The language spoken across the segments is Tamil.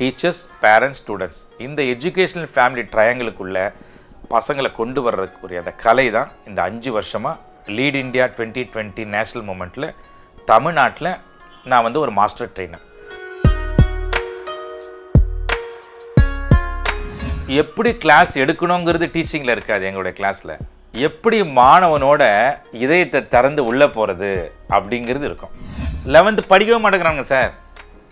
டீச்சர்ஸ் பேரண்ட்ஸ் ஸ்டூடெண்ட்ஸ் இந்த எஜுகேஷனல் ஃபேமிலி ட்ரையாங்கிளுக்குள்ள பசங்களை கொண்டு வர்றதுக்குரிய அந்த கலை தான் இந்த அஞ்சு வருஷமாக lead India twenty twenty national மூமெண்ட்டில் தமிழ்நாட்டில் நான் வந்து ஒரு மாஸ்டர் ட்ரெயினர் எப்படி கிளாஸ் எடுக்கணுங்கிறது டீச்சிங்கில் இருக்காது எங்களுடைய கிளாஸில் எப்படி மாணவனோட இதயத்தை திறந்து உள்ளே போகிறது அப்படிங்கிறது இருக்கும். லெவன்த்து படிக்கவே மாட்டேங்கிறாங்க சார்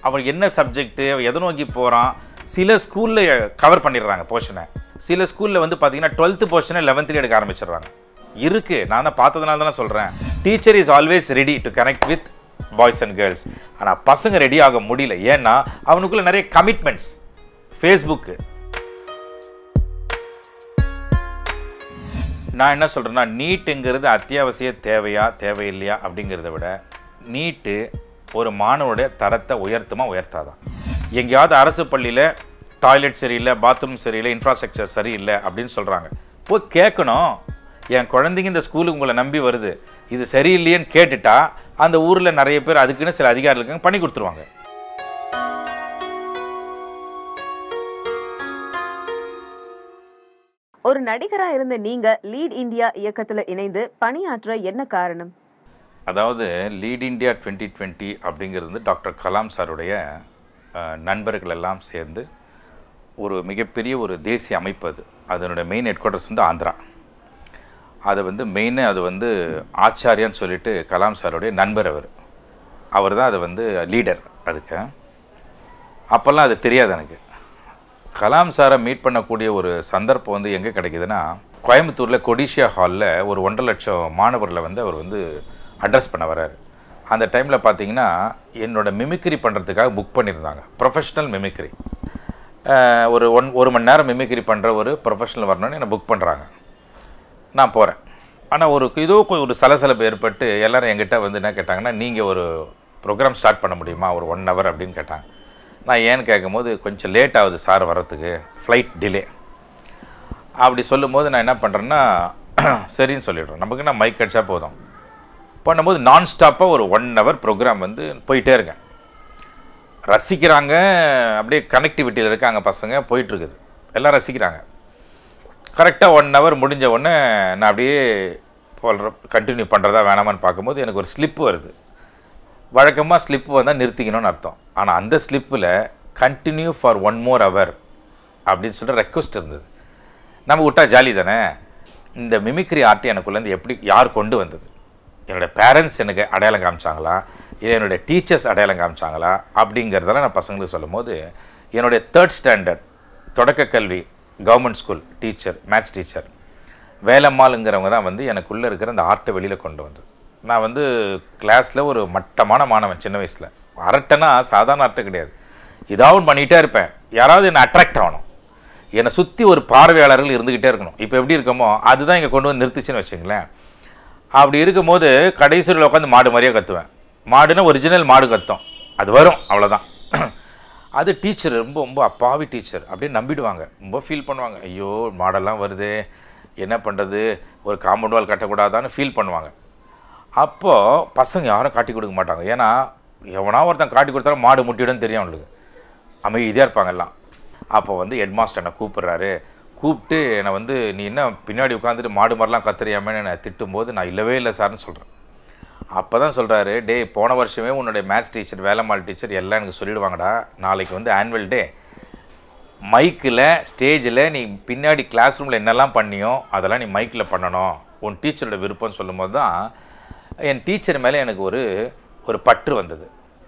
அவன் என்ன சப்ஜெக்ட்டு எதை நோக்கி போகிறான் சில ஸ்கூலில் கவர் பண்ணிடுறாங்க போர்ஷனை சில ஸ்கூலில் வந்து பார்த்தீங்கன்னா டுவெல்த்து போர்ஷனை லெவன்த்துலேயே எடுக்க ஆரம்பிச்சிடுறாங்க. இருக்குது நான் தான் பார்த்ததுனால தானே சொல்கிறேன் teacher is always ready to connect with boys and girls ஆனால் பசங்க ரெடி ஆக முடியல. ஏன்னா அவனுக்குள்ள நிறைய கமிட்மெண்ட்ஸ் ஃபேஸ்புக்கு நான் என்ன சொல்கிறேன்னா நீட்டுங்கிறது அத்தியாவசிய தேவையா தேவையில்லையா அப்படிங்கிறத விட நீட்டு ஒரு மாணவனுடைய தரத்தை உயர்த்துமா உயர்த்தாதான் எங்கேயாவது அரசு பள்ளியில் டாய்லெட் சரியில்லை பாத்ரூம் சரியில்லை இன்ஃப்ராஸ்ட்ரக்சர் சரியில்லை அப்படின்னு சொல்கிறாங்க போய் கேட்கணும். என் குழந்தைங்க இந்த ஸ்கூலுக்கு உங்களை நம்பி வருது. இது சரியில்லையேன்னு கேட்டுட்டா அந்த ஊரில் நிறைய பேர் அதுக்குன்னு சில அதிகாரிகளுக்கு பண்ணி கொடுத்துருவாங்க. ஒரு நடிகராக இருந்த நீங்கள் லீட் இந்தியா இயக்கத்தில் இணைந்து பணியாற்ற என்ன காரணம்? அதாவது லீட் இண்டியா டுவெண்ட்டி டுவெண்ட்டி அப்படிங்கிறது வந்து டாக்டர் கலாம் சாருடைய நண்பர்கள் எல்லாம் சேர்ந்து ஒரு மிகப்பெரிய ஒரு தேசிய அமைப்பு அது. அதனுடைய மெயின் ஹெட் குவார்ட்டர்ஸ் வந்து ஆந்திரா. அதை வந்து மெயினு அது வந்து ஆச்சாரியான்னு சொல்லிட்டு கலாம் சாருடைய நண்பர் அவர். அவர் தான் அது வந்து லீடர் அதுக்கு. அப்போல்லாம் அது தெரியாது எனக்கு. கலாம் சாரை மீட் பண்ணக்கூடிய ஒரு சந்தர்ப்பம் வந்து எங்கே கிடைக்குதுன்னா கோயம்புத்தூரில் கொடிஷியா ஹாலில் ஒரு ஒன்றரை லட்சம் மாணவர்களை வந்து அவர் வந்து அட்ரஸ் பண்ண வராரு அந்த டைமில் பார்த்தீங்கன்னா என்னோட மிமிக்ரி பண்ணுறதுக்காக புக் பண்ணியிருந்தாங்க. ப்ரொஃபஷ்னல் மிமிக்ரி ஒரு ஒன் ஒரு மணி நேரம் மிமிக்ரி பண்ணுற ஒரு ப்ரொஃபஷனல் வரணும்னு என்னை புக் பண்ணுறாங்க நான் போகிறேன் ஆனால் ஒரு இதோ ஒரு சலசலப்பு ஏற்பட்டு எல்லோரும் என்கிட்ட வந்து என்ன கேட்டாங்கன்னா நீங்கள் ஒரு ப்ரோக்ராம் ஸ்டார்ட் பண்ண முடியுமா? ஒரு ஒன் ஹவர் அப்படின்னு கேட்டாங்க. நான் ஏன்னு கேட்கும்போது கொஞ்சம் லேட் ஆகுது சார் வரத்துக்கு ஃப்ளைட் டிலே அப்படி சொல்லும்போது நான் என்ன பண்ணுறேன்னா சரின்னு சொல்லிடுறேன். நமக்கு நான் மைக் அடிச்சா போதும். பண்ணும்போது நான் ஸ்டாப்பாக ஒரு ஒன் ஹவர் ப்ரோக்ராம் வந்து போயிட்டே இருக்கேன். ரசிக்கிறாங்க அப்படியே கனெக்டிவிட்டியில் இருக்காங்க பசங்க போயிட்டுருக்குது. எல்லாம் ரசிக்கிறாங்க. கரெக்டாக ஒன் ஹவர் முடிஞ்ச உடனே நான் அப்படியே போடுற கண்டினியூ பண்ணுறதா வேணாமான்னு பார்க்கும்போது எனக்கு ஒரு ஸ்லிப் வருது. வழக்கமாக ஸ்லிப் வந்தால் நிறுத்திக்கணும்னு அர்த்தம். ஆனால் அந்த ஸ்லிப்பில் continue for one more hour அப்படின்னு சொல்லிட்டு ரெக்வஸ்ட் இருந்தது. நம்ம விட்டா ஜாலி தானே? இந்த மிமிக்ரி ஆர்ட் எனக்குள்ளேருந்து எப்படி யார் கொண்டு வந்தது? என்னோடய பேரண்ட்ஸ் எனக்கு அடையாளம் காமிச்சாங்களா? இல்லை என்னுடைய டீச்சர்ஸ் அடையாளம் காமிச்சாங்களா? அப்படிங்கிறதெல்லாம் நான் பசங்களுக்கு சொல்லும் போது என்னுடைய தேர்ட் ஸ்டாண்டர்ட் தொடக்க கல்வி government school teacher maths teacher வேலம்மாளுங்கிறவங்க தான் வந்து எனக்குள்ளே இருக்கிற அந்த ஆர்ட்டை வெளியில் கொண்டு வந்து நான் வந்து கிளாஸில் ஒரு மட்டமான மாணவன் சின்ன வயசில். அரட்டைனா சாதாரண அரட்டை கிடையாது. இதாகவும் பண்ணிகிட்டே இருப்பேன். யாராவது என்னை அட்ராக்ட் ஆகணும். என்னை சுற்றி ஒரு பார்வையாளர்கள் இருந்துக்கிட்டே இருக்கணும். இப்போ எப்படி இருக்கமோ அதுதான் இங்கே கொண்டு வந்து நிறுத்துச்சுன்னு வச்சுங்களேன். அப்படி இருக்கும்போது கடைசியில் உட்காந்து மாடு மாதிரியே கத்துவேன். மாடுனா ஒரிஜினல் மாடு கத்தும். அது வரும் அவ்வளோதான் அது டீச்சர் ரொம்ப ரொம்ப அப்பாவி டீச்சர் அப்படியே நம்பிடுவாங்க. ரொம்ப ஃபீல் பண்ணுவாங்க. ஐயோ மாடெல்லாம் வருது என்ன பண்ணுறது ஒரு காம்பவுண்ட் வால் கட்டக்கூடாதான்னு ஃபீல் பண்ணுவாங்க. அப்போது பசங்க யாரும் காட்டி கொடுக்க மாட்டாங்க. ஏன்னா எவனா ஒருத்தன் காட்டி கொடுத்தாலும் மாடு முட்டிடும் தெரியும் அவங்களுக்கு. அமைதியாக இருப்பாங்க எல்லாம். அப்போ வந்து ஹெட்மாஸ்டர் என்னை கூப்பிட்றாரு? கூப்பிட்டு என்னை வந்து நீ என்ன பின்னாடி உட்காந்துட்டு மாடு மாதிரிலாம் கத்துறியாமேன்னு என்னை திட்டும்போது நான் இல்லவே இல்லை சார்னு சொல்கிறேன் அப்போ தான் சொல்கிறாரு டே போன வருஷமே உன்னுடைய மேத்ஸ் டீச்சர் வேலைமாள் டீச்சர் எல்லாம் எனக்கு சொல்லிடுவாங்கடா. நாளைக்கு வந்து ஆனுவல் டே மைக்கில் ஸ்டேஜில் நீ பின்னாடி கிளாஸ் ரூமில் என்னெல்லாம் பண்ணியோ அதெல்லாம் நீ மைக்கில் பண்ணணும். உன் டீச்சரோட விருப்பம்னு சொல்லும்போது தான் என் டீச்சர் மேலே எனக்கு ஒரு ஒரு பற்று வந்தது.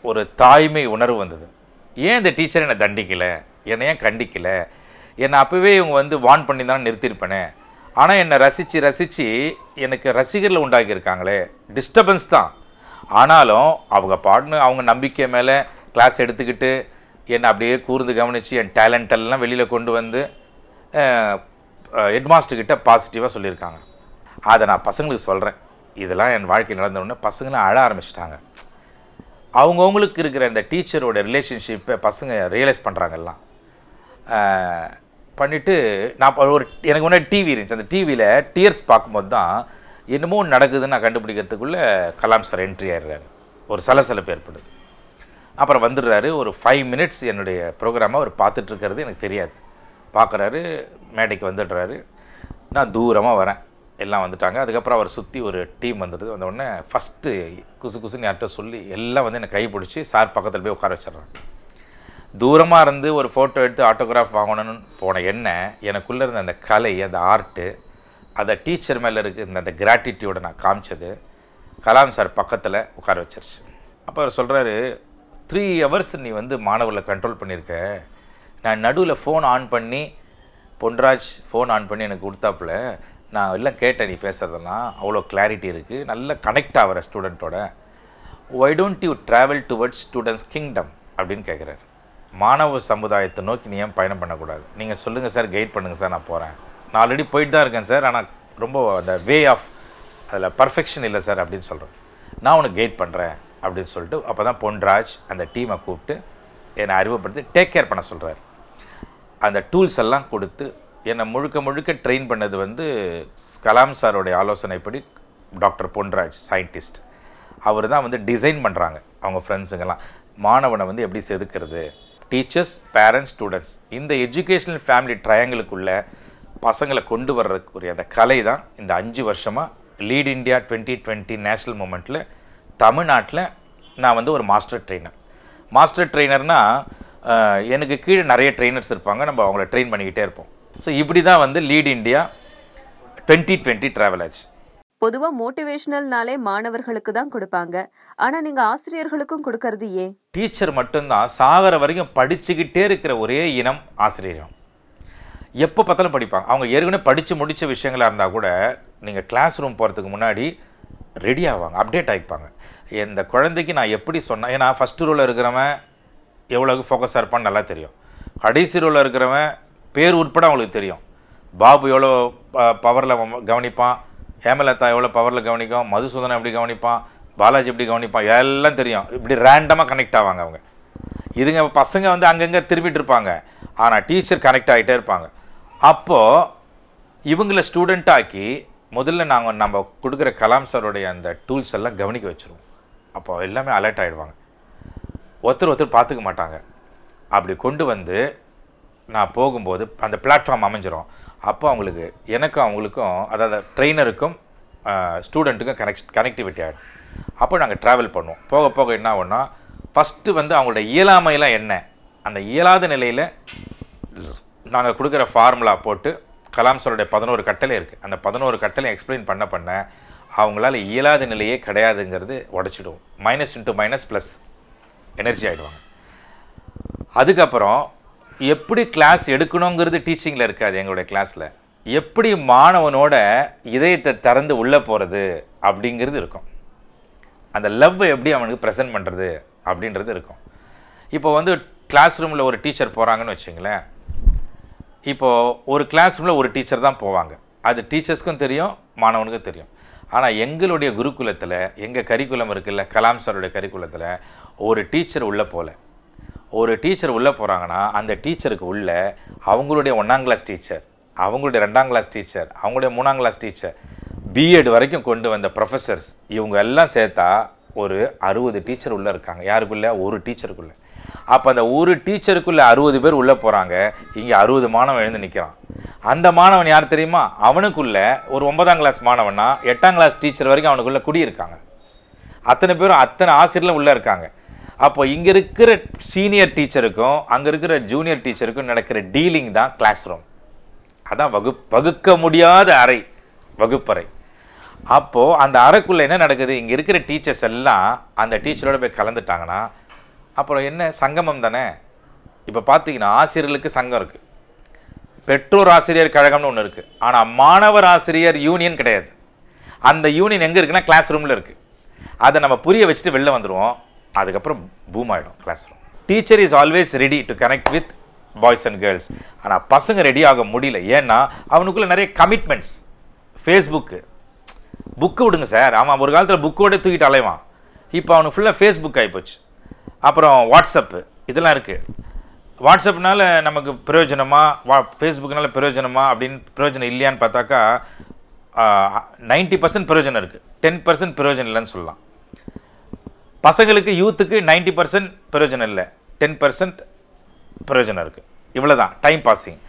ஒரு தாய்மை உணர்வு வந்தது. ஏன் இந்த டீச்சர் என்னை தண்டிக்கலை? என்னை ஏன் கண்டிக்கலை? என்னை அப்போவே இவங்க வந்து வான் பண்ணி தான் நிறுத்தியிருப்பேனே. ஆனால் என்னை ரசித்து ரசித்து எனக்கு ரசிகர்கள் உண்டாக்கியிருக்காங்களே. டிஸ்டர்பன்ஸ் தான். ஆனாலும் அவங்க பாடுன்னு அவங்க நம்பிக்கை மேலே கிளாஸ் எடுத்துக்கிட்டு என்னை அப்படியே கூர்ந்து கவனித்து என் talent எல்லாம் வெளியில் கொண்டு வந்து ஹெட்மாஸ்டர்கிட்ட பாசிட்டிவாக சொல்லியிருக்காங்க. அதை நான் பசங்களுக்கு சொல்கிறேன் இதெல்லாம் என் வாழ்க்கையில் நடந்தவுடனே பசங்களாம் அழ ஆரம்பிச்சிட்டாங்க. அவங்கவுங்களுக்கு இருக்கிற இந்த டீச்சரோட ரிலேஷன்ஷிப்பை பசங்க ரியலைஸ் பண்ணுறாங்கல்லாம் பண்ணிவிட்டு நான் ஒரு எனக்கு முன்னாடி டிவி இருந்துச்சு. அந்த டிவியில் டியர்ஸ் பார்க்கும்போது தான் என்னமோ நடக்குதுன்னு நான் கண்டுபிடிக்கிறதுக்குள்ளே கலாம் சார் என்ட்ரி ஆயிடுறாரு. ஒரு சலசலப்பு ஏற்படுது. அப்புறம் வந்துடுறாரு. ஒரு ஃபைவ் மினிட்ஸ் என்னுடைய ப்ரோக்ராமை அவர் பார்த்துட்ருக்கிறது எனக்கு தெரியாது. பார்க்குறாரு மேடைக்கு வந்துடுறாரு. நான் தூரமாக வரேன். எல்லாம் வந்துட்டாங்க. அதுக்கப்புறம் அவர் சுற்றி ஒரு டீம் வந்துடுது. வந்தவுடனே ஃபஸ்ட்டு குசு குசுன்னு யார்கிட்ட சொல்லி எல்லாம் வந்து என்னை கை பிடிச்சி சார் பக்கத்தில் போய் உட்கார வச்சிட்றாங்க. தூரமாக இருந்து ஒரு ஃபோட்டோ எடுத்து ஆட்டோகிராஃப் வாங்கணும்னு போன என்ன எனக்குள்ளே இருந்த அந்த கலை அந்த ஆர்ட்டு அதை டீச்சர் மேலே இருக்க அந்த கிராட்டிடியூடை நான் காமிச்சது. கலாம் சார் பக்கத்தில் உட்கார வச்சிருச்சு. அப்போ அவர் சொல்கிறாரு த்ரீ ஹவர்ஸ் நீ வந்து மாணவர்களை கண்ட்ரோல் பண்ணியிருக்க. நான் நடுவில் ஃபோன் ஆன் பண்ணி பொன்ராஜ் ஃபோன் ஆன் பண்ணி எனக்கு கொடுத்தாப்புல. நான் எல்லாம் கேட்டேன் நீ பேசுகிறதெல்லாம் அவ்வளோ கிளாரிட்டி இருக்குது நல்லா கனெக்ட் ஆகிற ஸ்டூடெண்ட்டோட why don't you travel towards students kingdom அப்படின்னு கேட்குறாரு மாணவ சமுதாயத்தை நோக்கி நீ ஏன் பயணம் பண்ணக்கூடாது? நீங்கள் சொல்லுங்கள் சார் கைட் பண்ணுங்கள் சார் நான் போகிறேன் நான் ஆல்ரெடி போயிட்டு தான் இருக்கேன் சார் ஆனால் ரொம்ப அந்த வே ஆஃப் அதில் பர்ஃபெக்ஷன் இல்லை சார் அப்படின்னு சொல்கிறேன் நான் உனக்கு கைட் பண்ணுறேன் அப்படின்னு சொல்லிட்டு அப்போ தான் பொன்ராஜ் அந்த டீமை கூப்பிட்டு என்னை அறிவுப்படுத்தி டேக் கேர் பண்ண சொல்கிறாரு அந்த டூல்ஸ் எல்லாம் கொடுத்து என்னை முழுக்க முழுக்க ட்ரெயின் பண்ணது வந்து கலாம் சாரோடைய ஆலோசனைப்படி டாக்டர் பொன்ராஜ் சயின்டிஸ்ட் அவர் தான் வந்து டிசைன் பண்ணுறாங்க அவங்க ஃப்ரெண்ட்ஸுங்கெல்லாம் மாணவனை வந்து எப்படி செதுக்கிறது? டீச்சர்ஸ் பேரண்ட்ஸ் ஸ்டூடெண்ட்ஸ் இந்த எஜுகேஷனல் ஃபேமிலி ட்ரையாங்கிளுக்குள்ள பசங்களை கொண்டு வர்றதுக்குரிய அந்த கலை தான் இந்த அஞ்சு வருஷமாக lead India twenty twenty national மூமெண்ட்டில் தமிழ்நாட்டில் நான் வந்து ஒரு மாஸ்டர் ட்ரெயினர் மாஸ்டர் ட்ரெயினர்னால் எனக்கு கீழே நிறைய ட்ரெயினர்ஸ் இருப்பாங்க. நம்ம அவங்கள ட்ரெயின் பண்ணிக்கிட்டே இருப்போம். ஸோ இப்படி தான் வந்து lead India twenty twenty travel ஆச்சு. பொதுவா மோட்டிவேஷனல்னாலே மாணவர்களுக்கு தான் கொடுப்பாங்க. ஆனா நீங்க ஆசிரியர்களுக்கும் கொடுக்கறது ஏன்? டீச்சர் மட்டும்தான். சாகிற வரைக்கும் படிச்சுக்கிட்டே இருக்கிற ஒரே இனம் ஆசிரியர் எப்போ பார்த்தாலும் படிப்பாங்க. அவங்க ஏற்கனவே படித்து முடித்த விஷயங்களாக இருந்தால் கூட நீங்கள் கிளாஸ் ரூம் போகிறதுக்கு முன்னாடி ரெடி ஆவாங்க. அப்டேட் ஆகிப்பாங்க இந்த குழந்தைக்கு நான் எப்படி சொன்னேன் ஏன்னா ஃபஸ்ட்டு ரோவில் இருக்கிறவன் எவ்வளோக்கு ஃபோக்கஸாக இருப்பான்னு நல்லா தெரியும். கடைசி ரோவில் இருக்கிறவன் பேர் உட்பட அவங்களுக்கு தெரியும். பாபு எவ்வளோ பவரில் கவனிப்பான். ஹேமலதா எவ்வளோ பவரில் கவனிக்கும்? மதுசூதனை எப்படி கவனிப்பான்? பாலாஜி எப்படி கவனிப்பான்? எல்லாம் தெரியும். இப்படி ரேண்டமாக கனெக்ட் ஆவாங்க அவங்க. இதுங்க பசங்க வந்து அங்கங்கே திரும்பிட்டு இருப்பாங்க. ஆனால் டீச்சர் கனெக்ட் ஆகிட்டே இருப்பாங்க. அப்போது இவங்கள ஸ்டூடெண்ட் ஆக்கி முதல்ல நாங்கள் நம்ம கொடுக்குற கலாம் சாருடைய அந்த டூல்ஸ் எல்லாம் கவனிக்க வச்சுருவோம். அப்போ எல்லாமே அலர்ட் ஆகிடுவாங்க ஒருத்தர் ஒருத்தர் பார்த்துக்க மாட்டாங்க. அப்படி கொண்டு வந்து நான் போகும்போது அந்த பிளாட்ஃபார்ம் அமைஞ்சிரும். அப்போ அவங்களுக்கு எனக்கும் அவங்களுக்கும் அதாவது ட்ரெயினருக்கும் ஸ்டூடெண்ட்டுக்கும் கனெக்ட் கனெக்டிவிட்டி ஆகிடும் அப்போ நாங்கள் ட்ராவல் பண்ணுவோம். போக போக என்ன ஆகும்னா ஃபஸ்ட்டு வந்து அவங்களோட இயலாமையெல்லாம் என்ன? அந்த இயலாத நிலையில் நாங்கள் கொடுக்குற ஃபார்முலா போட்டு கலாம் சாருடைய பதினோரு கட்டளை இருக்குது அந்த பதினோரு கட்டளை எக்ஸ்பிளைன் பண்ண பண்ண அவங்களால இயலாத நிலையே கிடையாதுங்கிறது உடச்சிடுவோம். Minus into minus plus energy ஆகிடுவாங்க அதுக்கப்புறம் எப்படி கிளாஸ் எடுக்கணுங்கிறது டீச்சிங்கில் இருக்காது எங்களுடைய கிளாஸில் எப்படி மாணவனோட இதயத்தை திறந்து உள்ளே போகிறது அப்படிங்கிறது இருக்கும். அந்த லவ்வை எப்படி அவனுக்கு ப்ரெசென்ட் பண்ணுறது அப்படின்றது இருக்கும். இப்போ வந்து கிளாஸ் ரூமில் ஒரு டீச்சர் போகிறாங்கன்னு வச்சுங்களேன். இப்போது ஒரு கிளாஸ் ரூமில் ஒரு டீச்சர் தான் போவாங்க. அது டீச்சர்ஸ்க்கும் தெரியும் மாணவனுக்கும் தெரியும். ஆனால் எங்களுடைய குருகுலத்தில் எங்கள் கரிக்குலம் இருக்குல்ல கலாம் சாருடைய கரிக்குலத்தில் ஒரு டீச்சர் உள்ளே போகல ஒரு டீச்சர் உள்ளே போகிறாங்கன்னா அந்த டீச்சருக்கு உள்ள அவங்களுடைய ஒன்றாம் கிளாஸ் டீச்சர் அவங்களுடைய ரெண்டாம் கிளாஸ் டீச்சர் அவங்களுடைய மூணாம் கிளாஸ் டீச்சர் பிஎட் வரைக்கும் கொண்டு வந்த ப்ரொஃபஸர்ஸ் இவங்க எல்லாம் சேர்த்தா ஒரு அறுபது டீச்சர் உள்ளே இருக்காங்க. யாருக்குள்ளே? ஒரு டீச்சருக்குள்ளே. அப்போ அந்த ஒரு டீச்சருக்குள்ளே அறுபது பேர் உள்ளே போகிறாங்க இங்கே அறுபது மாணவன் எழுந்து நிற்கிறான் அந்த மாணவன் யார் தெரியுமா? அவனுக்குள்ள ஒரு ஒன்பதாம் கிளாஸ் மாணவனா எட்டாம் கிளாஸ் டீச்சர் வரைக்கும் அவனுக்குள்ளே குடியிருக்காங்க. அத்தனை பேரும் அத்தனை ஆசிரியர்களும் உள்ளே இருக்காங்க. அப்போ இங்கே இருக்கிற சீனியர் டீச்சருக்கும் அங்கே இருக்கிற ஜூனியர் டீச்சருக்கும் நடக்கிற டீலிங் தான் கிளாஸ் ரூம் அதான் வகு வகுக்க முடியாத அறை வகுப்பறை. அப்போது அந்த அறைக்குள்ளே என்ன நடக்குது? இங்கே இருக்கிற டீச்சர்ஸ் எல்லாம் அந்த டீச்சரோட போய் கலந்துட்டாங்கன்னா அப்புறம் என்ன? சங்கமம் தானே? இப்போ பார்த்தீங்கன்னா ஆசிரியர்களுக்கு சங்கம் இருக்குது பெற்றோர் ஆசிரியர் கழகம்னு ஒன்று இருக்குது ஆனால் மாணவர் ஆசிரியர் யூனியன் கிடையாது. அந்த யூனியன் எங்கே இருக்குன்னா கிளாஸ் ரூமில் இருக்குது அதை நம்ம புரிய வச்சுட்டு வெளில வந்துடுவோம் அதுக்கப்புறம் பூம் ஆகிடும் class room teacher is always ready to connect with boys and girls ஆனால் பசங்க ரெடி ஆக முடியல. ஏன்னா அவனுக்குள்ள நிறைய கமிட்மெண்ட்ஸ் ஃபேஸ்புக்கு புக்கு விடுங்க சார். அவன் ஒரு காலத்தில் புக்கோட தூக்கிட்டு அலைவான். இப்போ அவனுக்கு ஃபுல்லாக ஃபேஸ்புக் ஆகிப்போச்சு அப்புறம் வாட்ஸ்அப்பு இதெல்லாம் இருக்குது வாட்ஸ்அப்னால நமக்கு பிரயோஜனமா? வா ஃபேஸ்புக்னால பிரயோஜனமா? அப்படின்னு பிரயோஜனம் இல்லையான்னு பார்த்தாக்கா நைன்ட்டி பர்சன்ட் பிரயோஜனம் இருக்குது டென் பர்சன்ட் பிரயோஜனம் இல்லைன்னு சொல்லலாம். பசங்களுக்கு யூத்துக்கு 90% பர்சன்ட் பிரயோஜனம் இல்லை. டென் பர்சன்ட் பிரயோஜனம் இருக்குது இவ்வளோ தான் டைம் பாஸிங்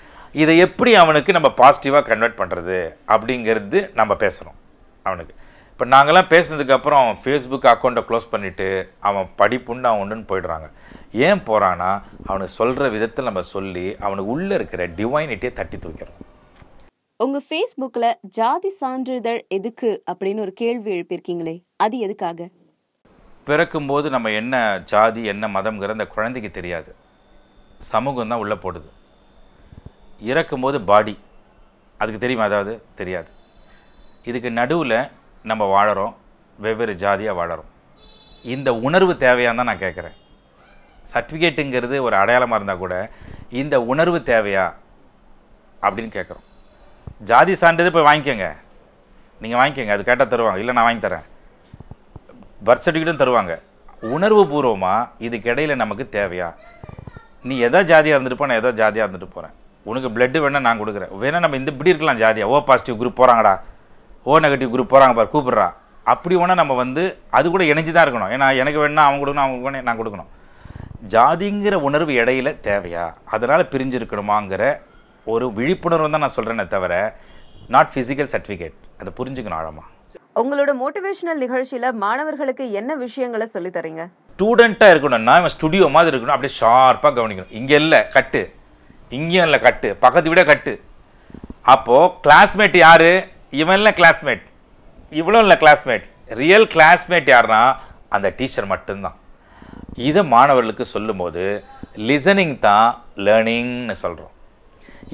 இதை எப்படி அவனுக்கு நம்ம பாசிட்டிவாக கன்வெர்ட் பண்ணுறது அப்படிங்கிறது நம்ம பேசுகிறோம் அவனுக்கு. இப்போ நாங்களாம் பேசுனதுக்கப்புறம் ஃபேஸ்புக் அக்கௌண்ட்டை க்ளோஸ் பண்ணிவிட்டு அவன் படிப்புண்டு அவன் ஒன்றுன்னு போயிடுறாங்க. ஏன் போகிறான்னா அவனுக்கு சொல்கிற விதத்தில் நம்ம சொல்லி அவனுக்கு உள்ளே இருக்கிற டிவைனிட்டியை தட்டி தூக்கிறோம். உங்கள் ஃபேஸ்புக்கில் ஜாதி சான்றிதழ் எதுக்கு அப்படின்னு ஒரு கேள்வி எழுப்பியிருக்கீங்களே அது எதுக்காக? பிறக்கும்போது நம்ம என்ன ஜாதி என்ன மதம்ங்கிற அந்த குழந்தைக்கு தெரியாது. சமூகம் தான் உள்ளே போடுது. இறக்கும்போது பாடி அதுக்கு தெரியுமா? அதாவது தெரியாது. இதுக்கு நடுவில் நம்ம வாழறோம். வெவ்வேறு ஜாதியாக வாழறோம். இந்த உணர்வு தேவையான்னு தான் நான் கேட்குறேன் சர்டிஃபிகேட்டுங்கிறது ஒரு அடையாளமாக இருந்தால் கூட இந்த உணர்வு தேவையா அப்படின்னு கேட்குறோம் ஜாதி சான்றிதழ் போய் வாங்கிக்கோங்க. நீங்கள் வாங்கிக்கோங்க. அது கேட்டால் தருவாங்க. இல்லை நான் வாங்கி தரேன். பர்த் சர்டிஃபிகேட்டும் தருவாங்க. உணர்வு பூர்வமாக இதுக்கு இடையில நமக்கு தேவையா? நீ எதோ ஜாதியாக இருந்துட்டு போ நான் ஏதோ ஜாதியாக இருந்துட்டு போகிறேன் உனக்கு பிளட்டு வேணால் நான் கொடுக்குறேன். வேணால் நம்ம இந்த இப்படி இருக்கலாம் ஜாதியாக ஓ பாசிட்டிவ் குரூப் போகிறாங்கடா ஓ நெகட்டிவ் குரூப் போகிறாங்க பார் கூப்பிட்றா. அப்படி ஒன்றா நம்ம வந்து அது கூட இணைஞ்சு தான் இருக்கணும். ஏன்னா எனக்கு வேணால் அவங்க கொடுக்கணும் அவங்க வேணும் நான் கொடுக்கணும். ஜாதிங்கிற உணர்வு இடையில தேவையா? அதனால் பிரிஞ்சிருக்கணுமாங்கிற ஒரு விழிப்புணர்வு தான் நான் சொல்கிறேனே தவிர நாட் ஃபிசிக்கல் சர்டிஃபிகேட் அதை புரிஞ்சுக்கணும் ஆழமா. உங்களோட மோட்டிவேஷனல் நிகழ்ச்சியில மாணவர்களுக்கு என்ன விஷயங்களை சொல்லித்தரீங்க ஸ்டூடெண்ட்டாக இருக்கணும்னா இவன் ஸ்டுடியோ மாதிரி இருக்கணும். அப்படியே ஷார்ப்பாக கவனிக்கணும். இங்கே இல்லை கட்டு. இங்கேயும் இல்லை கட்டு. பக்கத்து விட கட்டு. அப்போது கிளாஸ்மேட் யார்? இவன் இல்லை கிளாஸ்மேட் இவ்வளோ இல்லை கிளாஸ்மேட் ரியல் கிளாஸ்மேட் யாருன்னா அந்த டீச்சர் மட்டும்தான். இதை மாணவர்களுக்கு சொல்லும்போது லிசனிங் தான் லேர்னிங்னு சொல்கிறோம்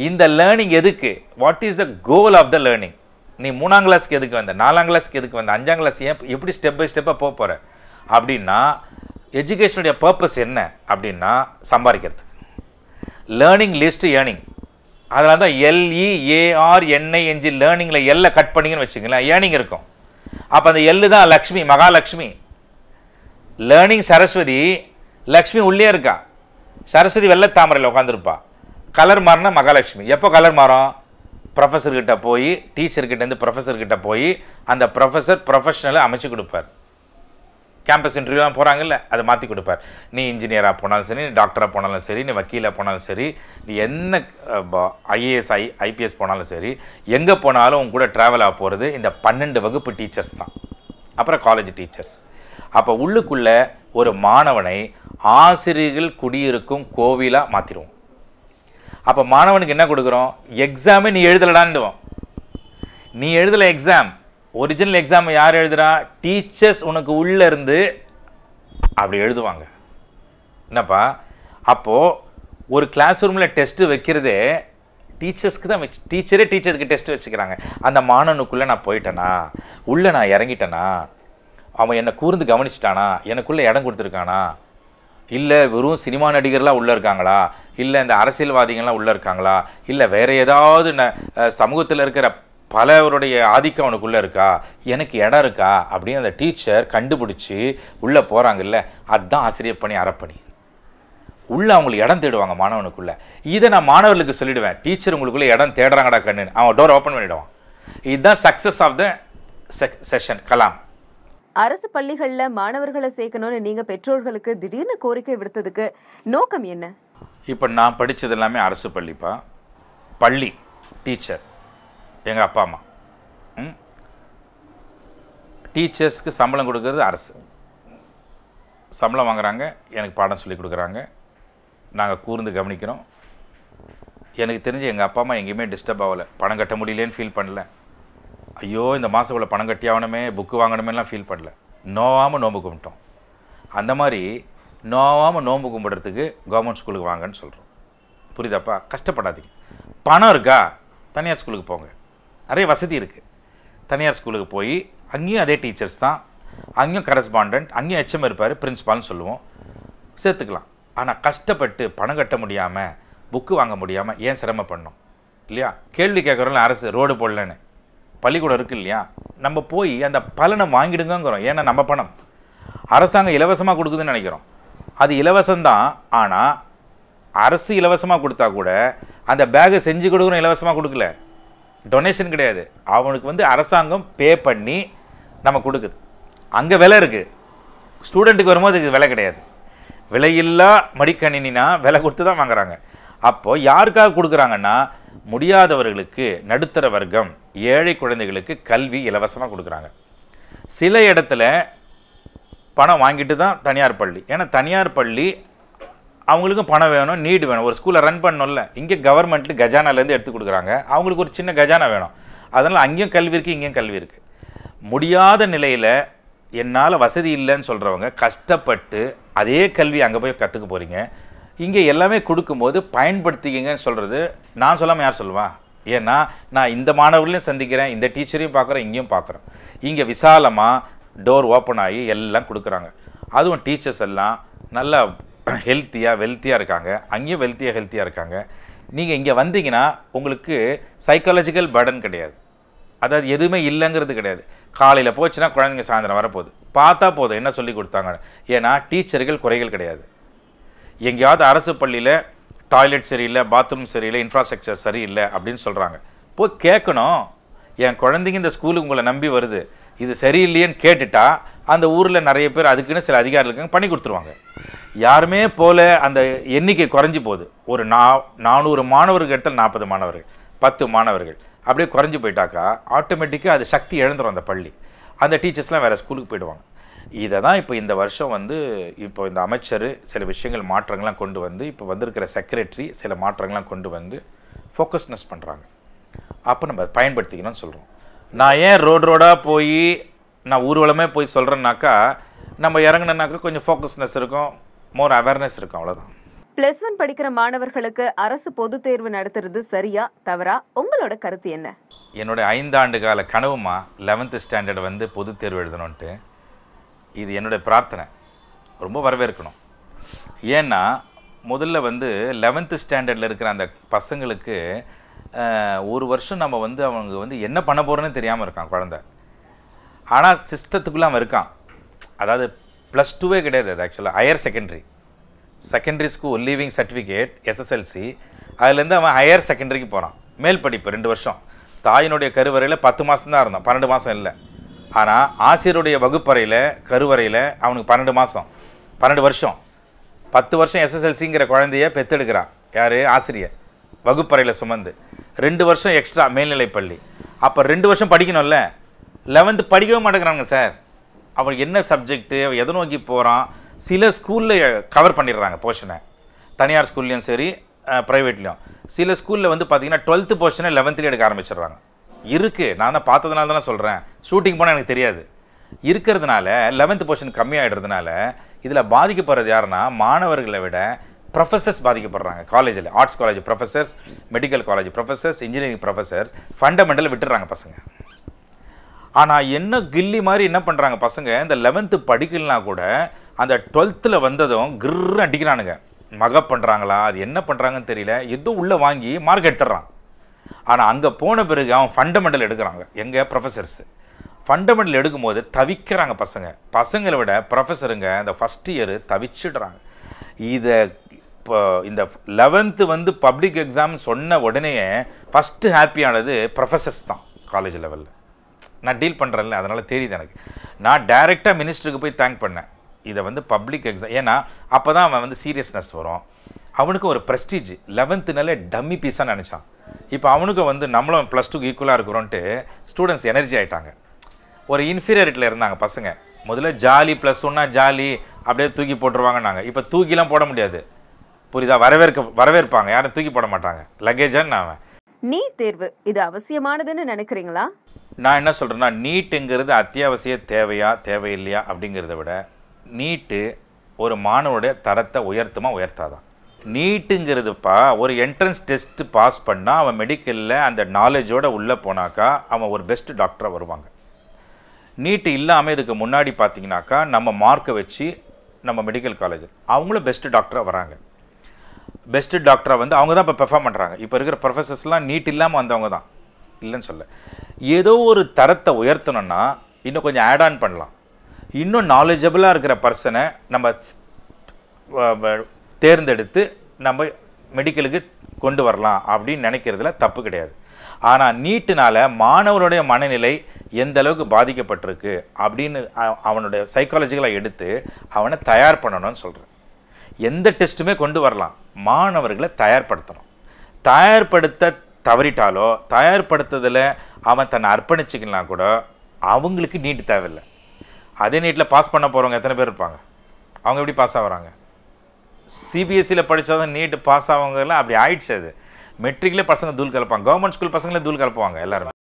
இந்த லேர்னிங் எதுக்கு? What is the goal of the learning நீ மூணாம் கிளாஸ்க்கு எதுக்கு வந்த? நாலாம் கிளாஸ்க்கு எதுக்கு வந்த? அஞ்சாம் கிளாஸ் ஏன் எப்படி ஸ்டெப் பை ஸ்டெப்பாக போக போகிற அப்படின்னா எஜுகேஷனுடைய பர்பஸ் என்ன? அப்படின்னா சம்பாதிக்கிறதுக்கு. லேர்னிங் லிஸ்ட் ஏர்னிங் அதனால தான் எல்இஏஆர் என்ஐஎன்ஜி e, லேர்னிங்கில் எல்லை கட் பண்ணிங்கன்னு வச்சுங்களேன் ஏர்னிங் இருக்கும். அப்போ அந்த எல்லு தான் லக்ஷ்மி மகாலட்சுமி லேர்னிங் சரஸ்வதி லக்ஷ்மி உள்ளே இருக்கா? சரஸ்வதி வெள்ளை தாமரையில் உட்காந்துருப்பா கலர் மாறினா மகாலட்சுமி எப்போ கலர் மாறும்? ப்ரொஃபஸர்கிட்ட போய் டீச்சர்கிட்டேருந்து ப்ரொஃபஸர்கிட்ட போய் அந்த ப்ரொஃபஸர் ப்ரொஃபஷனலை அமைச்சு கொடுப்பார். கேம்பஸ் இன்டர்வியூலாம் போகிறாங்கல்ல அதை மாற்றி கொடுப்பார். நீ இன்ஜினியராக போனாலும் சரி நீ டாக்டராக போனாலும் சரி நீ வக்கீலாக போனாலும் சரி நீ என்ன ஐஏஎஸ் ஐ ஐபிஎஸ் போனாலும் சரி எங்கே போனாலும் உங்க கூட ட்ராவல் ஆக போகிறது இந்த பன்னெண்டு வகுப்பு டீச்சர்ஸ் தான். அப்புறம் காலேஜ் டீச்சர்ஸ் அப்போ உள்ளுக்குள்ளே ஒரு மாணவனை ஆசிரியர்கள் குடியிருக்கும் கோவிலாக மாற்றிடுவோம் அப்போ மாணவனுக்கு என்ன கொடுக்குறோம்? எக்ஸாமே நீ எழுதலடான்டுவோம். நீ எழுதலை எக்ஸாம் ஒரிஜினல் எக்ஸாம் யார் எழுதுறா? டீச்சர்ஸ் உனக்கு உள்ளே இருந்து அப்படி எழுதுவாங்க. என்னப்பா? அப்போது ஒரு கிளாஸ் ரூமில் டெஸ்ட்டு வைக்கிறதே டீச்சர்ஸ்க்கு தான் வச்சு டீச்சரே டீச்சருக்கு டெஸ்ட் வச்சுக்கிறாங்க. அந்த மாணவனுக்குள்ளே நான் போயிட்டேனா? உள்ளே நான் இறங்கிட்டேனா? அவன் என்னை கூர்ந்து கவனிச்சிட்டானா? எனக்குள்ளே இடம் கொடுத்துருக்கானா? இல்லை வெறும் சினிமா நடிகர்லாம் உள்ளே இருக்காங்களா? இல்லை இந்த அரசியல்வாதிகள்லாம் உள்ளே இருக்காங்களா? இல்லை வேறு ஏதாவது ந சமூகத்தில் இருக்கிற பலவருடைய ஆதிக்கம் அவனுக்குள்ளே இருக்கா? எனக்கு இடம் இருக்கா? அப்படின்னு அந்த டீச்சர் கண்டுபிடிச்சி உள்ளே போகிறாங்கல்ல அதுதான் ஆசிரியர் பணி அறப்பணி. உள்ளே அவங்களுக்கு இடம் தேடுவாங்க மாணவனுக்குள்ளே. இதை நான் மாணவர்களுக்கு சொல்லிவிடுவேன் டீச்சர் உங்களுக்குள்ளே இடம் தேடுறாங்கடா கண்ணு அவன் டோர் ஓப்பன் பண்ணிவிடுவான் இதுதான் success of the session Kalam. அரசு பள்ளிகளில் மாணவர்களை சேர்க்கணும்னு நீங்கள் பெற்றோர்களுக்கு திடீர்னு கோரிக்கை விடுத்ததுக்கு நோக்கம் என்ன? இப்போ நான் படித்தது எல்லாமே அரசு பள்ளிப்பா. பள்ளி டீச்சர் எங்கள் அப்பா அம்மா. ம்? டீச்சர்ஸ்க்கு சம்பளம் கொடுக்கறது அரசு. சம்பளம் வாங்குறாங்க எனக்கு பாடம் சொல்லி கொடுக்குறாங்க. நாங்கள் கூர்ந்து கவனிக்கிறோம். எனக்கு தெரிஞ்சு எங்கள் அப்பா அம்மா எங்கேயுமே டிஸ்டர்ப் ஆகலை. பணம் கட்ட முடியலேன்னு ஃபீல் பண்ணல. ஐயோ இந்த மாதம் இவ்வளோ பணம் கட்டி ஆகணுமே புக்கு வாங்கணுமேலாம் ஃபீல் பண்ணல நோவாமல் நோம்பு கும்பிட்டோம். அந்த மாதிரி நோவாமல் நோம்பு கும்பிட்றதுக்கு கவர்மெண்ட் ஸ்கூலுக்கு வாங்கன்னு சொல்கிறோம் புரியுதாப்பா? கஷ்டப்படாதீங்க. பணம் இருக்கா? தனியார் ஸ்கூலுக்கு போங்க. நிறைய வசதி இருக்குது தனியார் ஸ்கூலுக்கு போய் அங்கேயும் அதே டீச்சர்ஸ் தான். அங்கேயும் கரஸ்பாண்டன்ட் அங்கேயும் ஹெச்எம் இருப்பார் பிரின்ஸ்பால்னு சொல்லுவோம். சேர்த்துக்கலாம். ஆனால் கஷ்டப்பட்டு பணம் கட்ட முடியாமல் புக்கு வாங்க முடியாமல் ஏன் சிரமம் பண்ணோம் இல்லையா? கேள்வி கேட்குறோம்ல அரசு ரோடு போடலன்னு. பள்ளிக்கூடம் இருக்குது இல்லையா? நம்ம போய் அந்த பலனை வாங்கிடுங்கிறோம் ஏன்னா நம்ம பணம். அரசாங்கம் இலவசமாக கொடுக்குதுன்னு நினைக்கிறோம். அது இலவசம்தான். ஆனால் அரசு இலவசமாக கொடுத்தா கூட அந்த பேகை செஞ்சு கொடுக்குறோம் இலவசமாக கொடுக்கல. டொனேஷன் கிடையாது. அவனுக்கு வந்து அரசாங்கம் பே பண்ணி நம்ம கொடுக்குது. அங்கே விலை இருக்குது ஸ்டூடெண்ட்டுக்கு வரும்போது இது விலை கிடையாது. விலையில்லா மடிக்கணினா விலை கொடுத்து தான் வாங்குறாங்க. அப்போது யாருக்காக கொடுக்குறாங்கன்னா முடியாதவர்களுக்கு நடுத்தர வர்க்கம் ஏழை குழந்தைகளுக்கு கல்வி இலவசமாக கொடுக்குறாங்க. சில இடத்துல பணம் வாங்கிட்டு தான் தனியார் பள்ளி. ஏன்னா தனியார் பள்ளி அவங்களுக்கும் பணம் வேணும் நீடு வேணும். ஒரு ஸ்கூலை ரன் பண்ணணும்ல. இங்கே கவர்மெண்ட்ல கஜானாலேருந்து எடுத்து கொடுக்குறாங்க. அவங்களுக்கு ஒரு சின்ன கஜானா வேணும். அதனால் அங்கேயும் கல்வி இருக்குது இங்கேயும் கல்வி இருக்குது முடியாத நிலையில் என்னால் வசதி இல்லைன்னு சொல்கிறவங்க கஷ்டப்பட்டு அதே கல்வி அங்கே போய் கற்றுக்க போகிறீங்க இங்கே எல்லாமே கொடுக்கும்போது பயன்படுத்திக்கிங்கன்னு சொல்கிறது நான் சொல்லாமல் யார் சொல்லுவேன் ஏன்னா நான் இந்த மாணவர்களையும் சந்திக்கிறேன் இந்த டீச்சரையும் பார்க்குறேன் இங்கேயும் பார்க்குறேன். இங்கே விசாலமாக டோர் ஓப்பன் ஆகி எல்லாம் கொடுக்குறாங்க. அதுவும் டீச்சர்ஸ் எல்லாம் நல்லா ஹெல்த்தியாக வெல்த்தியாக இருக்காங்க. அங்கேயும் வெல்த்தியாக ஹெல்த்தியாக இருக்காங்க. நீங்கள் இங்கே வந்தீங்கன்னா உங்களுக்கு சைக்காலஜிக்கல் பர்டன் கிடையாது. அதாவது எதுவுமே இல்லைங்கிறது கிடையாது. காலையில் போச்சுன்னா குழந்தைங்க சாயந்தரம் வரப்போகுது. பார்த்தா போதும். என்ன சொல்லி கொடுத்தாங்க ஏன்னா டீச்சர்கள் குறைகள் கிடையாது. எங்கேயாவது அரசு பள்ளியில் டாய்லெட் சரியில்லை பாத்ரூம் சரியில்லை இன்ஃப்ராஸ்ட்ரக்சர் சரியில்லை அப்படின்னு சொல்கிறாங்க போய் கேட்கணும். என் குழந்தைங்க இந்த ஸ்கூலுக்கு உங்களை நம்பி வருது. இது சரியில்லையேன்னு கேட்டுட்டா அந்த ஊரில் நிறைய பேர் அதுக்குன்னு சில அதிகாரிகளுக்கு பண்ணி கொடுத்துருவாங்க. யாருமே போல அந்த எண்ணிக்கை குறைஞ்சி போகுது. ஒரு நா நானூறு மாணவர்கள் இடத்துல நாற்பது மாணவர்கள் பத்து மாணவர்கள். அப்படியே குறைஞ்சி போயிட்டாக்கா ஆட்டோமேட்டிக்காக அது சக்தி இழந்துரும் அந்த பள்ளி. அந்த டீச்சர்ஸ்லாம் வேறு ஸ்கூலுக்கு போயிடுவாங்க. இதை தான் இப்போ இந்த வருஷம் வந்து இப்போ இந்த அமைச்சர் சில விஷயங்கள் மாற்றங்கள்லாம் கொண்டு வந்து இப்போ வந்திருக்கிற செக்ரட்டரி சில மாற்றங்கள்லாம் கொண்டு வந்து ஃபோக்கஸ்னஸ் பண்ணுறாங்க அப்போ நம்ம அதை பயன்படுத்திக்கணும்னு சொல்கிறோம் நான் ஏன் ரோடு ரோடாக போய் நான் ஊர்வலமே போய் சொல்கிறேன்னாக்கா நம்ம இறங்குனனாக்கா கொஞ்சம் ஃபோக்கஸ்னஸ் இருக்கும் மோர் அவேர்னஸ் இருக்கும் அவ்வளோதான் பிளஸ் ஒன் படிக்கிற மாணவர்களுக்கு அரசு பொதுத் தேர்வு நடத்துறது சரியா தவறா? உங்களோட கருத்து என்ன? என்னுடைய ஐந்தாண்டு கால கனவுமா லெவன்த்து ஸ்டாண்டர்ட் வந்து பொதுத் தேர்வு எழுதணுன்ட்டு இது என்னுடைய பிரார்த்தனை. ரொம்ப வரவேற்கணும். ஏன்னா முதல்ல வந்து லெவன்த்து ஸ்டாண்டர்டில் இருக்கிற அந்த பசங்களுக்கு ஒரு வருஷம் நம்ம வந்து அவங்க வந்து என்ன பண்ண போகிறோன்னு தெரியாமல் இருக்கான் குழந்த. ஆனால் சிஸ்டத்துக்குள்ளே அவன் இருக்கான். அதாவது ப்ளஸ் டூவே கிடையாது அது ஆக்சுவலாக higher secondary secondary school leaving certificate SSLC அதுலேருந்து அவன் ஹையர் செகண்டரிக்கு போகிறான் மேல் படிப்பு ரெண்டு வருஷம். தாயினுடைய கருவறையில் பத்து மாதம் தான் இருந்தான். பன்னெண்டு மாதம் இல்லை. ஆனால் ஆசிரியருடைய வகுப்பறையில் கருவறையில் அவனுக்கு பன்னெண்டு மாதம் பன்னெண்டு வருஷம். பத்து வருஷம் எஸ்எஸ்எல்சிங்கிற குழந்தைய பெத்தெடுக்கிறான். யார்? ஆசிரியர். வகுப்பறையில் சுமந்து. ரெண்டு வருஷம் எக்ஸ்ட்ரா மேல்நிலை பள்ளி. அப்போ ரெண்டு வருஷம் படிக்கணும்ல? லெவன்த்து படிக்கவே மாட்டேங்கிறாங்க சார். அவன் என்ன சப்ஜெக்ட்டு அவன் எதை நோக்கி போகிறான் சில ஸ்கூலில் கவர் பண்ணிடுறாங்க போர்ஷனை தனியார் ஸ்கூல்லையும் சரி ப்ரைவேட்லேயும் சில ஸ்கூலில் வந்து பார்த்தீங்கன்னா டுவெல்த்து போர்ஷனை லெவன்த்துலேயே எடுக்க ஆரம்பிச்சிடுறாங்க. இருக்குது நான் தான் பார்த்ததுனால தானே சொல்கிறேன் ஷூட்டிங் போனால் எனக்கு தெரியாது. இருக்கிறதுனால லெவன்த்து போர்ஷன் கம்மியாகிடுறதுனால இதில் பாதிக்கப்படுறது யாருன்னா மாணவர்களை விட ப்ரொஃபஸர்ஸ் பாதிக்கப்படுறாங்க. காலேஜில் arts college professors medical college professors engineering professors fundamental விட்டுறாங்க பசங்க. ஆனால் என்ன கில்லி மாதிரி என்ன பண்ணுறாங்க பசங்க? இந்த லெவன்த்து படிக்கலனா கூட அந்த டுவெல்த்தில் வந்ததும் கிர்ரு அடிக்கிறானுங்க. மக பண்ணுறாங்களா அது என்ன பண்ணுறாங்கன்னு தெரியல. ஏதோ உள்ளே வாங்கி மார்க் எடுத்துடுறான். ஆனால் அங்கே போன பிறகு அவன் ஃபண்டமெண்டல் எடுக்கிறாங்க. எங்கள் ப்ரொஃபஸர்ஸு ஃபண்டமெண்டல் எடுக்கும்போது தவிக்கிறாங்க பசங்க. பசங்களை விட ப்ரொஃபஸருங்க இந்த ஃபஸ்ட் இயர் தவிச்சிடுறாங்க. இதை இப்போ இந்த லெவன்த்து வந்து பப்ளிக் எக்ஸாம் சொன்ன உடனே ஃபஸ்ட்டு ஹாப்பியானது ப்ரொஃபஸர்ஸ் தான் காலேஜ் லெவலில் நான் டீல் பண்ணுறேன்ல அதனால் தெரியுது எனக்கு. நான் டைரெக்டாக மினிஸ்டருக்கு போய் தேங்க் பண்ணேன். இதை வந்து பப்ளிக் எக்ஸாம் ஏன்னா அப்போ தான் அவன் வந்து சீரியஸ்னஸ் வரும். அவனுக்கு ஒரு ப்ரெஸ்டீஜ் லெவன்த்துனாலே டம்மி பீஸாக நினச்சான். இப்போ அவனுக்கு வந்து நம்மளும் ப்ளஸ் டூக்கு ஈக்குவலாக இருக்கிறோன்ட்டு ஸ்டூடெண்ட்ஸ் எனர்ஜி ஆகிட்டாங்க ஒரு இன்ஃபீரியாரிட்டியில் இருந்தாங்க பசங்க. முதல்ல ஜாலி ப்ளஸ் ஒன்னா ஜாலி அப்படியே தூக்கி போட்டுருவாங்கன்னாங்க. இப்போ தூக்கிலாம் போட முடியாது. புரியுதா? வரவேற்க வரவேற்பாங்க. யாரும் தூக்கி போட மாட்டாங்க. லக்கேஜான்னு அவன். நீட் தேர்வு இது அவசியமானதுன்னு நினைக்கிறீங்களா? நான் என்ன சொல்கிறேன்னா நீட்டுங்கிறது அத்தியாவசிய தேவையா தேவையில்லையா அப்படிங்கிறத விட நீட்டு ஒரு மாணவனுடைய தரத்தை உயர்த்துமா உயர்த்தாதான் நீட்டுங்கிறதுப்பா ஒரு என்ட்ரன்ஸ் டெஸ்ட்டு பாஸ் பண்ணால் அவன் மெடிக்கலில் அந்த நாலேஜோடு உள்ளே போனாக்கா அவன் ஒரு பெஸ்ட் டாக்டராக வருவாங்க. நீட்டு இல்லாமல் இதுக்கு முன்னாடி பார்த்தீங்கன்னாக்கா நம்ம மார்க்கை வச்சு நம்ம மெடிக்கல் காலேஜ் அவங்களும் பெஸ்ட் டாக்டராக வராங்க. பெஸ்ட்டு டாக்டராக வந்து அவங்க தான் இப்போ பெர்ஃபார்ம் பண்ணுறாங்க இப்போ இருக்கிற ப்ரொஃபஸர்ஸ்லாம் நீட் இல்லாமல் வந்தவங்க தான் இல்லைன்னு சொல்ல ஏதோ ஒரு தரத்தை உயர்த்தணும்னா இன்னும் கொஞ்சம் ஆட் ஆன் பண்ணலாம். இன்னும் நாலேஜபிளாக இருக்கிற பர்சனை நம்ம ஸ்- தேர்ந்தெடுத்து நம்ம மெடிக்கலுக்கு கொண்டு வரலாம் அப்படின்னு நினைக்கிறதுல தப்பு கிடையாது. ஆனால் நீட்டுனால மாணவருடைய மனநிலை எந்த அளவுக்கு பாதிக்கப்பட்டிருக்கு அப்படின்னு அவனுடைய சைக்காலஜிக்கலாக எடுத்து அவனை தயார் பண்ணணும்னு சொல்கிறேன் எந்த டெஸ்ட்டுமே கொண்டு வரலாம். மாணவர்களை தயார்படுத்தணும். தயார்படுத்த தவறிட்டாலோ தயார்படுத்துறதில் அவன் தன்னை அர்ப்பணிச்சிக்கலாம் கூட அவங்களுக்கு நீட்டு தேவையில்லை. அதே நீட்டில் பாஸ் பண்ண போகிறவங்க எத்தனை பேர் இருப்பாங்க? அவங்க எப்படி பாஸ் ஆகுறாங்க? சிபிஎஸ்சியில் படித்தாதான் நீட்டு பாஸ் ஆகவங்கலாம் அப்படி ஆயிடுச்சு அது. மெட்ரிக்லேயே பசங்க தூள் கலப்பாங்க. கவர்மெண்ட் ஸ்கூல் பசங்களே தூள் கலப்புவாங்க எல்லாருமே.